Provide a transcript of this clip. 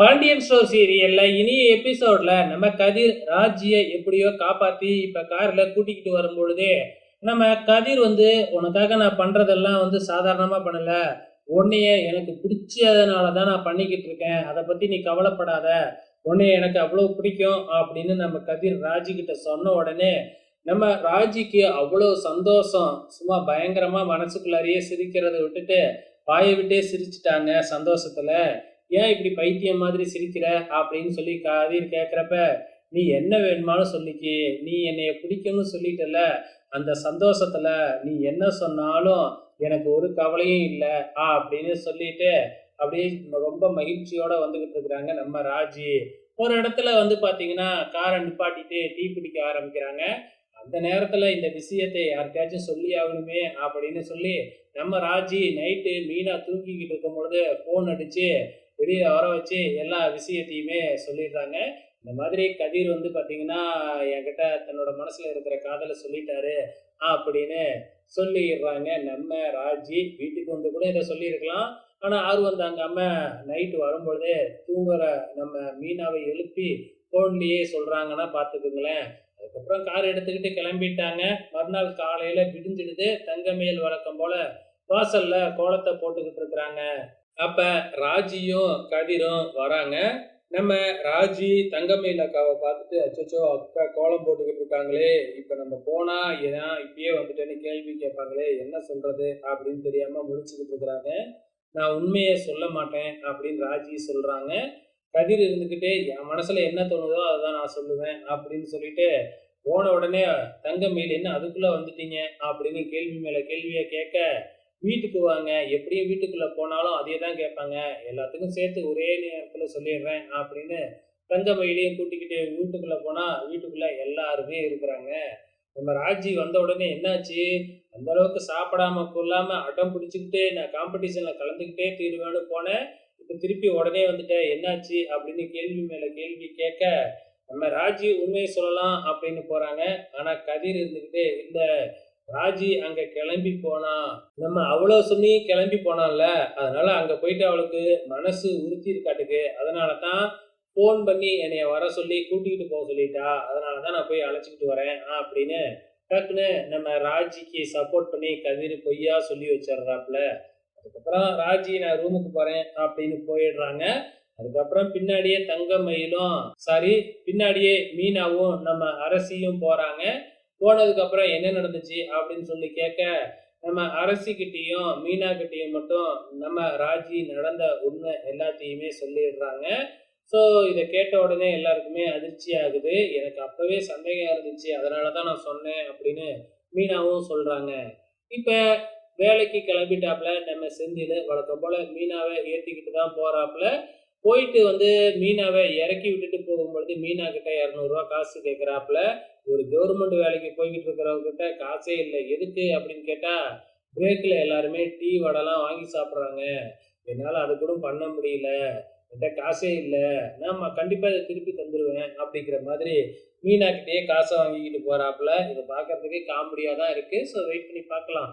Pandian store சீரியல்ல இனிய எபிசோட்ல நம்ம கதிர் ராஜ்ய எப்படியோ காப்பாத்தி இப்ப கார்ல கூட்டிக்கிட்டு வரும்பொழுது நம்ம கதிர் வந்து உனக்காக நான் பண்றதெல்லாம் வந்து சாதாரணமா பண்ணல. உன்னைய எனக்கு பிடிச்சதுனால தான் நான் பண்ணிக்கிட்டு இருக்கேன். அதை பத்தி நீ கவலைப்படாத. உன்னைய எனக்கு அவ்வளவு பிடிக்கும் அப்படின்னு நம்ம கதிர் ராஜி கிட்ட சொன்ன உடனே நம்ம ராஜிக்கு அவ்வளோ சந்தோஷம். சும்மா பயங்கரமா மனசுக்குள்ளாரியே சிரிக்கிறத விட்டுட்டு வாயை விட்டே சிரிச்சிட்டாங்க சந்தோஷத்துல. ஏன் இப்படி பைத்தியம் மாதிரி சிரிக்கிற அப்படின்னு சொல்லி கதிர் கேட்குறப்ப நீ என்ன வேணுமாலும் சொல்லிக்கி. நீ என்னைய பிடிக்கும்னு சொல்லிட்டல அந்த சந்தோஷத்துல நீ என்ன சொன்னாலும் எனக்கு ஒரு கவலையும் இல்லை. ஆ அப்படின்னு சொல்லிட்டு அப்படியே ரொம்ப மகிழ்ச்சியோட வந்துகிட்டு இருக்கிறாங்க நம்ம ராஜி. ஒரு இடத்துல வந்து பார்த்தீங்கன்னா காரை நிப்பாட்டிட்டு டீ பிடிக்க ஆரம்பிக்கிறாங்க. அந்த நேரத்தில் இந்த விஷயத்தை யாருக்காச்சும் சொல்லி ஆகணுமே அப்படின்னு சொல்லி நம்ம ராஜி நைட்டு மீனா தூங்கிக்கிட்டு இருக்கும் பொழுது ஃபோன் அடித்து வெளியே வர வச்சு எல்லா விஷயத்தையுமே சொல்லிடுறாங்க. இந்த மாதிரி கதிர் வந்து பார்த்தீங்கன்னா என்கிட்ட தன்னோட மனசில் இருக்கிற காதலை சொல்லிட்டாரு அப்படின்னு சொல்லிடுறாங்க. நம்ம ராஜி வீட்டுக்கு வந்து கூட இதை சொல்லியிருக்கலாம். ஆனால் ஆர்வம் வந்த அங்கே நைட்டு வரும்பொழுதே தூங்குற நம்ம மீனாவை எழுப்பி ஃபோன்லேயே சொல்கிறாங்கன்னா பார்த்துக்குங்களேன் அதுக்கப்புறம் கார் எடுத்துக்கிட்டு கிளம்பிட்டாங்க. மறுநாள் காலையில் விடிஞ்சிடுது. தங்கமேல் வழக்கம் போல் வாசலில் கோலத்தை போட்டுக்கிட்டு இருக்கிறாங்க. அப்ப ராஜியும் கதிரும் வராங்க. நம்ம ராஜி தங்கமயில் அக்காவை பார்த்துட்டு அச்சோ அக்கா கோலம் போட்டுக்கிட்டு இருக்காங்களே இப்ப நம்ம போனா ஏன்னா இப்பயே வந்துட்டேன்னு கேள்வி கேட்பாங்களே என்ன சொல்றது அப்படின்னு தெரியாம முடிச்சுக்கிட்டு இருக்கிறாங்க. நான் உண்மையை சொல்ல மாட்டேன் அப்படின்னு ராஜி சொல்றாங்க. கதிர் இருந்துக்கிட்டே என் மனசுல என்ன தோணுதோ அதுதான் நான் சொல்லுவேன் அப்படின்னு சொல்லிட்டு போன உடனே தங்கமயில் என்ன அதுக்குள்ள வந்துட்டீங்க? அப்படின்னு கேள்வி மேல கேள்வியை கேட்க வீட்டுக்கு வாங்க. எப்படியும் வீட்டுக்குள்ள போனாலும் அதே தான் கேட்பாங்க. எல்லாத்துக்கும் சேர்த்து ஒரே நேரத்தில் சொல்லிடுறேன் அப்படின்னு தங்கமயிலையும் கூட்டிக்கிட்டு வீட்டுக்குள்ள போனா வீட்டுக்குள்ள எல்லாருமே இருக்கிறாங்க. நம்ம ராஜி வந்த உடனே என்னாச்சு? அந்த அளவுக்கு சாப்பிடாம கொள்ளாம அடம் பிடிச்சிக்கிட்டு நான் காம்படிஷன்ல கலந்துக்கிட்டே தீருவேன்னு போனேன். இப்ப திருப்பி உடனே வந்துட்டேன். என்னாச்சு? அப்படின்னு கேள்வி மேல கேள்வி கேட்க நம்ம ராஜி உண்மையை சொல்லலாம் அப்படின்னு போறாங்க. ஆனா கதிர் இருந்துக்கிட்டு இந்த ராஜி அங்க கிளம்பி போனா நம்ம அவ்வளவு சொல்லி கிளம்பி போனான்ல அதனால அங்க போயிட்டு அவளுக்கு மனசு உறுத்தி இருக்காட்டுக்கு. அதனால தான் ஃபோன் பண்ணி என்னைய வர சொல்லி கூட்டிகிட்டு போக சொல்லிட்டா. அதனால தான் நான் போய் அழைச்சிக்கிட்டு வரேன். ஆ, அப்படின்னு டக்குன்னு நம்ம ராஜிக்கு சப்போர்ட் பண்ணி கதிர் பொய்யா சொல்லி வச்சிடுறாப்புல. அதுக்கப்புறம் ராஜி நான் ரூமுக்கு போறேன் அப்படின்னு போயிடுறாங்க. அதுக்கப்புறம் பின்னாடியே தங்கமயிலும் சாரி பின்னாடியே மீனாவும் நம்ம அரசியும் போறாங்க. போனதுக்கு அப்புறம் என்ன நடந்துச்சு அப்படின்னு சொல்லி கேட்க நம்ம அரசிக்கிட்டேயும் மீனாக்கிட்டேயும் மட்டும் நம்ம ராஜி நடந்த உண்மை எல்லாத்தையுமே சொல்லிடுறாங்க. ஸோ இதை கேட்ட உடனே எல்லாருக்குமே அதிர்ச்சி ஆகுது. எனக்கு அப்பவே சந்தேகம் இருந்துச்சு. அதனால தான் நான் சொன்னேன் அப்படின்னு மீனாவும் சொல்றாங்க. இப்போ வேலைக்கு கிளம்பிட்டாப்புல நம்ம செந்தில் வழக்கம் போல மீனாவை ஏற்றிக்கிட்டு தான் போறாப்புல போயிட்டு வந்து மீனாவை இறக்கி விட்டுட்டு போகும்பொழுது மீனா கிட்ட இரநூறுவா காசு கேட்குறாப்புல ஒரு கவர்மெண்ட் வேலைக்கு போய்கிட்டு இருக்கிறவங்கிட்ட காசே இல்லை. எதுக்கு அப்படின்னு கேட்டால் பிரேக்கில் எல்லாருமே டீ வடைலாம் வாங்கி சாப்பிட்றாங்க. என்னால் அது கூட பண்ண முடியல. என்கிட்ட காசே இல்லை. நான் கண்டிப்பாக இதை திருப்பி தந்துடுவேன் அப்படிங்கிற மாதிரி மீனாக்கிட்டேயே காசை வாங்கிக்கிட்டு போகிறாப்புல இதை பார்க்கறதுக்கே காமெடியாக தான் இருக்குது ஸோ வெயிட் பண்ணி பார்க்கலாம்.